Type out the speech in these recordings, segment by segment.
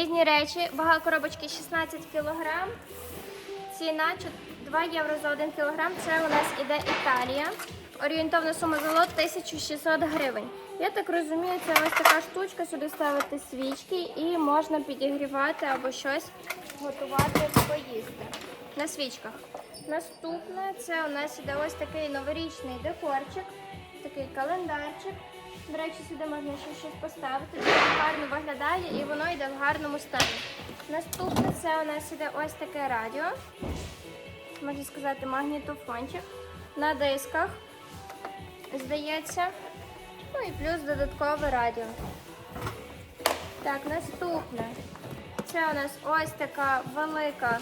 Різні речі, вага коробочки 16 кг. Ціна 2 євро за 1 кг. Це у нас іде Італія. Орієнтовна сума за лот 1600 гривень. Я так розумію, це ось така штучка, сюди ставити свічки і можна підігрівати або щось готувати поїсти на свічках. Наступне це у нас іде ось такий новорічний декорчик, такий календарчик. До речі, сюди можна ще щось поставити. Дуже гарно виглядає і воно йде в гарному стані. Наступне це у нас іде ось таке радіо. Можна сказати, магнітофончик на дисках. Здається. Ну і плюс додаткове радіо. Так, наступне. Це у нас ось така велика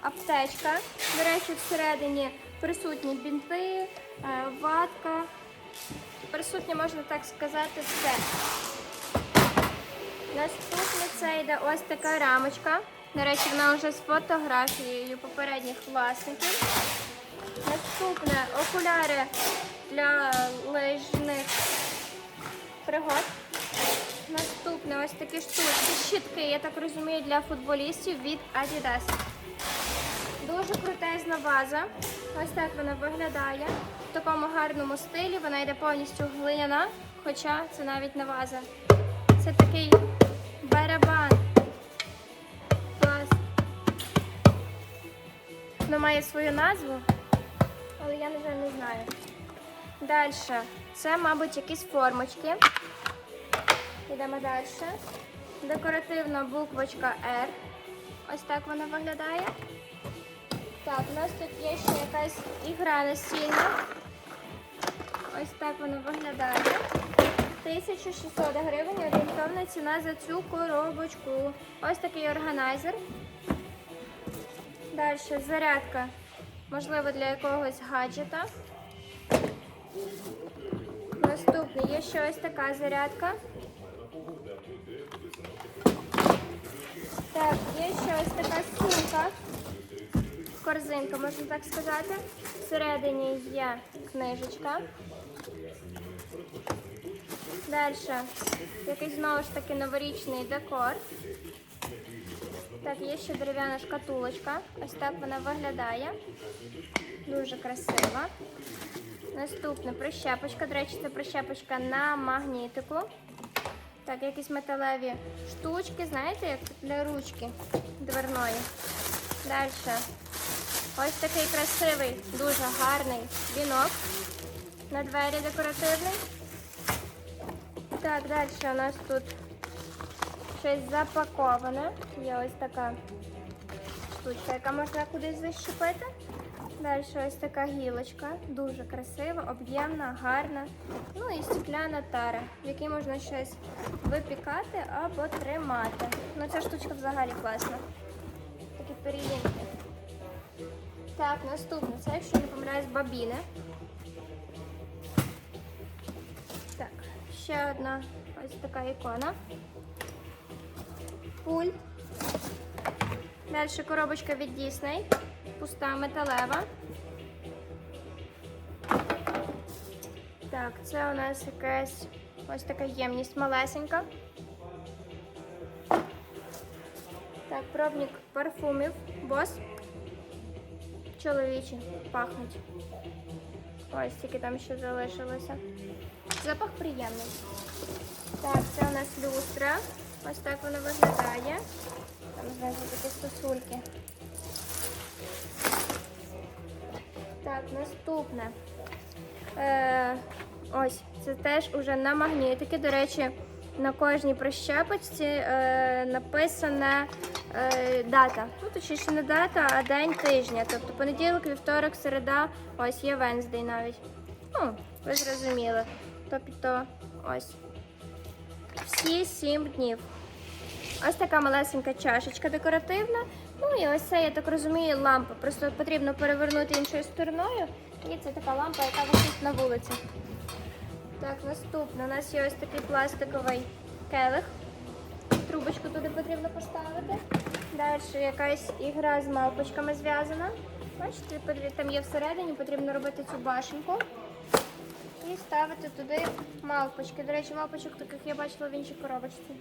аптечка. До речі, всередині присутні бінти, е, ватка. Присутнє, можна так сказати, все. Наступне це йде ось така рамочка. До речі, вона вже з фотографією попередніх власників. Наступне окуляри для лижних пригод. Наступне ось такі штучки, щітки, я так розумію, для футболістів від Adidas. Дуже крутезна ваза. Ось так вона виглядає. В такому гарному стилі. Вона йде повністю глиняна, хоча це навіть не ваза. Це такий барабан. Клас. Воно має свою назву, але я, на жаль, не знаю. Далі. Це, мабуть, якісь формочки. Йдемо далі. Декоративна буквочка R. Ось так вона виглядає. Так, у нас тут є ще якась ігра настільна. Ось так вона виглядає. 1600 гривень орієнтовна ціна за цю коробочку. Ось такий органайзер. Далі зарядка, можливо, для якогось гаджета. Наступне є ще ось така зарядка. Так, є ще ось така сумка. Корзинка, можна так сказати. Всередині є книжечка. Далі якийсь знову ж таки новорічний декор. Так, є ще дерев'яна шкатулочка. Ось так вона виглядає. Дуже красива. Наступне прищепочка. До речі, це прищепочка на магнітику. Так, якісь металеві штучки, знаєте, як для ручки дверної. Далі. Ось такий красивий, дуже гарний вінок на двері декоративний. Так, далі у нас тут щось запаковане. Є ось така штучка, яка можна кудись защепити. Далі ось така гілочка, дуже красива, об'ємна, гарна. Ну і стекляна тара, в якій можна щось випікати або тримати. Ну ця штучка взагалі класна. Такі переїнки. Так, наступне. Це, якщо не помиляюсь, бабіни. Ще одна ось така ікона. Пульт. Далі коробочка від Disney. Пуста металева. Так, це у нас якась ось така ємність малесенька. Так, пробник парфумів. Бос. Чоловічі пахнуть. Ось тільки там ще залишилося. Запах приємний. Так, це у нас люстра. Ось так вона виглядає. Там знизу такі стосульки. Так, наступне. Е, ось, це теж уже на магнітики. До речі, на кожній прищепочці е, написана е, дата. Ну, точніше не дата, а день тижня. Тобто понеділок, вівторок, середа, ось є Венздей навіть. Ну, ви зрозуміли. Тобто ось. Всі сім днів. Ось така малесенька чашечка декоративна. Ну і ось це, я так розумію, лампа. Просто потрібно перевернути іншою стороною. І це така лампа, яка висить на вулиці. Так, наступне. У нас є ось такий пластиковий келих. Трубочку туди потрібно поставити. Далі якась ігра з мавпочками зв'язана. Бачите, там є всередині, потрібно робити цю башенку. І ставити туди мавпочки. До речі, мавпочок таких я бачила в іншій коробочці.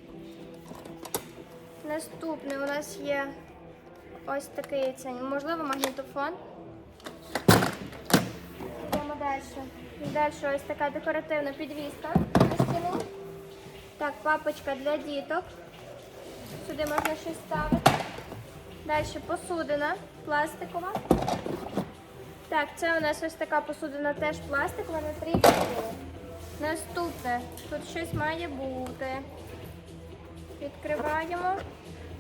Наступний у нас є ось такий це, можливо, магнітофон. Далі. Далі ось така декоративна підвіска на стіну. Так, папочка для діток. Сюди можна щось ставити. Далі посудина пластикова. Так, це у нас ось така посудина теж пластикова на три дітей. Наступне, тут щось має бути. Відкриваємо.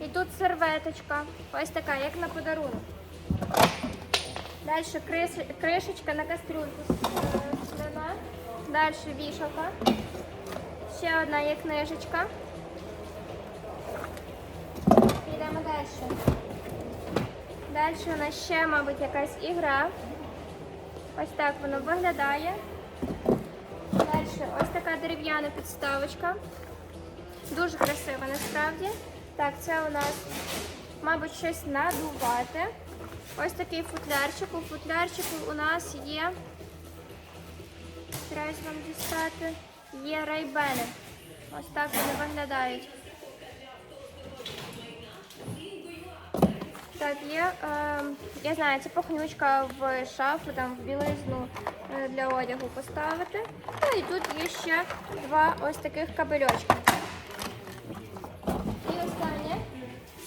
І тут серветочка. Ось така, як на подарунок. Далі криш- кришечка на кастрюльку скляна. Далі вішалка. Ще одна є книжечка. Йдемо далі. Далі у нас ще, мабуть, якась ігра. Ось так воно виглядає. Далі ось така дерев'яна підставочка. Дуже красива насправді. Так, це у нас, мабуть, щось надувати. Ось такий футлярчик. У футлярчику у нас є. Стараюсь вам дістати. Є райбени. Ось так вони виглядають. Так, є, е, я знаю, це пахнючка в шафу, там в білизну е, для одягу поставити. Ну і тут є ще два ось таких кабельочки. І останнє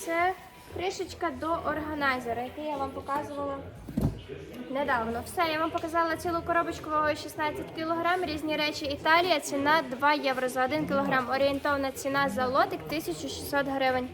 це кришечка до органайзера, який я вам показувала недавно. Все, я вам показала цілу коробочку вагою 16 кг, різні речі Італія, ціна 2 євро за 1 кг. Орієнтовна ціна за лотик 1600 гривень.